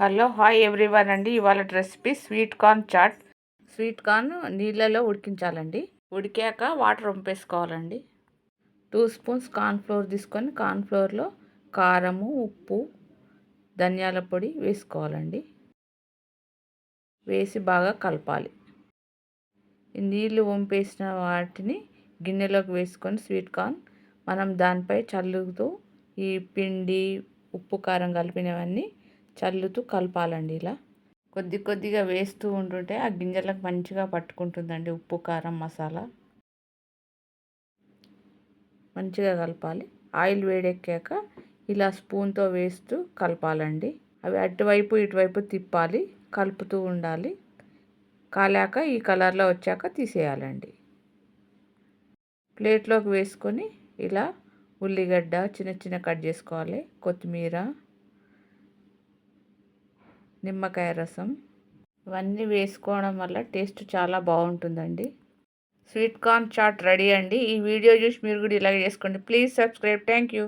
Hello hi everyone అండి. ఇవాళ recipe sweet corn chaat. Sweet corn నీళ్ళలో ఉడికించాలండి. ఉడికాక వాటర్ వంపేసుకోవాలండి టూ స్పూన్స్ కార్న్ ఫ్లోర్ తీసుకొని కార్న్ ఫ్లోర్లో కారము ఉప్పు ధనియాల పొడి వేసుకోవాలండి. వేసి బాగా కలపాలి. నీళ్ళు వంపేసిన వాటిని గిన్నెలోకి వేసుకొని స్వీట్ కార్న్ మనం దానిపై చల్లుతూ ఈ పిండి ఉప్పు కారం కలిపినవన్నీ చల్లుతూ కలపాలండి ఇలా. కొద్ది కొద్దిగా వేస్తూ ఉంటుంటే ఆ గింజలకు మంచిగా పట్టుకుంటుందండి ఉప్పు కారం మసాలా. మంచిగా కలపాలి. ఆయిల్ వేడెక్కాక ఇలా స్పూన్తో వేస్తూ కలపాలండి. అవి అటువైపు ఇటువైపు తిప్పాలి కలుపుతూ ఉండాలి. కాలాక ఈ కలర్లో వచ్చాక తీసేయాలండి. ప్లేట్లోకి వేసుకొని ఇలా ఉల్లిగడ్డ చిన్న చిన్న కట్ చేసుకోవాలి. కొత్తిమీర నిమ్మకాయ రసం. ఇవన్నీ వేసుకోవడం వల్ల టేస్ట్ చాలా బాగుంటుందండి. స్వీట్ కార్న్ చాట్ రెడీ అండి. ఈ వీడియో చూసి మీరు కూడా ఇలాగే చేసుకోండి. Please subscribe. Thank you.